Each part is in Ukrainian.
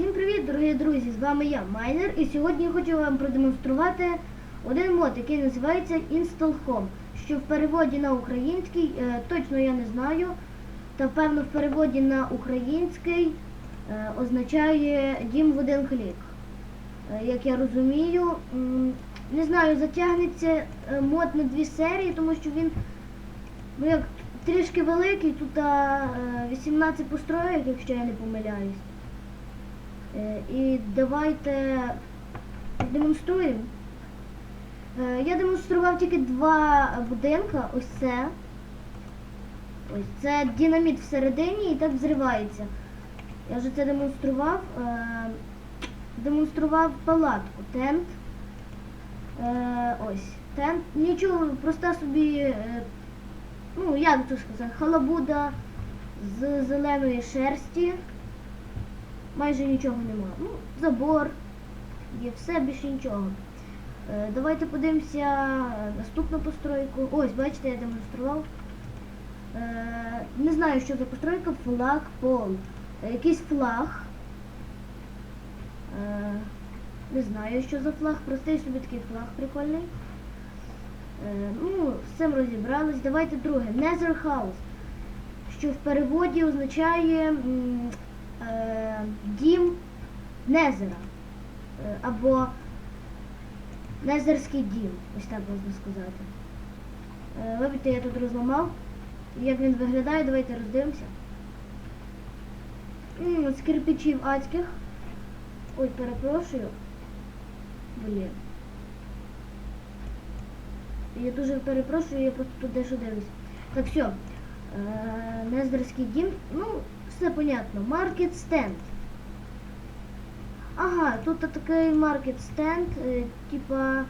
Всім привіт, дорогі друзі! З вами я, Майнер, і сьогодні я хочу вам продемонструвати один мод, який називається Install Home, що в переводі на український, е, точно я не знаю, та певно в переводі на український е, означає дім в один клік. Е, як я розумію, не знаю, затягнеться мод на дві серії, тому що він ну, як трішки великий, тут е, 18 построєк, якщо я не помиляюсь. Е, І давайте демонструємо. Е, Я демонстрував тільки два будинка. Ось це. Ось це динаміт всередині і так взривається. Я вже це демонстрував. Е, Демонстрував палатку. Тент. Ось. Тент. Нічого, проста собі, ну як то сказати, халабуда з зеленої шерсті майже нічого немає. Ну, забор, є все, більше нічого. Е, давайте подивимося е, наступну постройку. Ось, бачите, я демонстрував. Е, не знаю, що за постройка, флаг пол. Якийсь флаг. Не знаю, що за флаг, простий собі такий флаг прикольний. Ну, з цим розібрались. Давайте друге. Nether House, що в переводі означає е, дім Незера. Е, або Незерський дім, ось так можна сказати. Е, вибачте, я тут розламав. Як він виглядає, давайте роздивимося. М, з кирпичів адських. Ой, перепрошую. Блін. Я дуже перепрошую, я просто тут дещо дивлюсь. Так, все. Е, дім. Ну, все понятно. Маркет стенд. Ага, тут такий маркет стенд, типа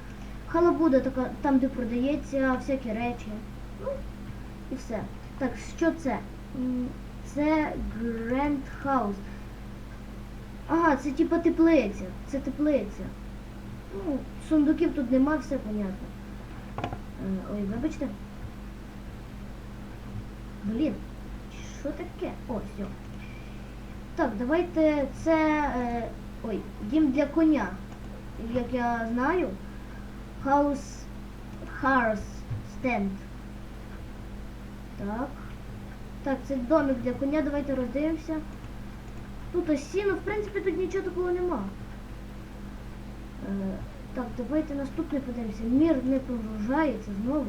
халабуда така, там, де продається всякі речі. Ну, і все. Так, що це? Це Grand House. Ага, це типа теплиця. Це теплиця. Ну, сундуків тут нема, все понятно. Е, Ой, вибачте. Блін, що таке? О, все. Так, давайте це. Е, ой, дім для коня. Як я знаю. House Horse Stand. Так. Так, це домик для коня, давайте роздивимося. Тут ось сіно, в принципі, тут нічого такого нема. Е, так, давайте наступний подивимося. Мір не прогружається знову.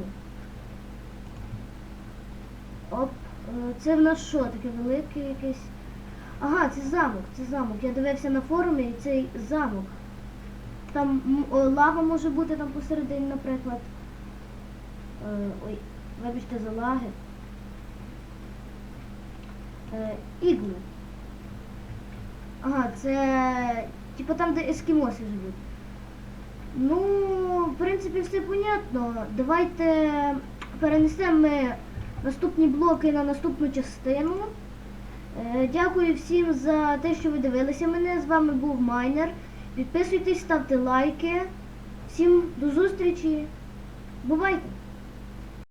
Оп. Е, Це в нас що? Таке велике якесь. Ага, це замок, це замок. Я дивився на форумі і цей замок. Там лава може бути там посередині, наприклад. Е, ой, вибачте за лаги. Е, іглу. Ага, це типу там, де ескімоси живуть. Ну, в принципі, все понятно. Давайте перенесемо ми наступні блоки на наступну частину. Е, Дякую всім за те, що ви дивилися мене. З вами був Майнер. Підписуйтесь, ставте лайки. Всім до зустрічі. Бувайте!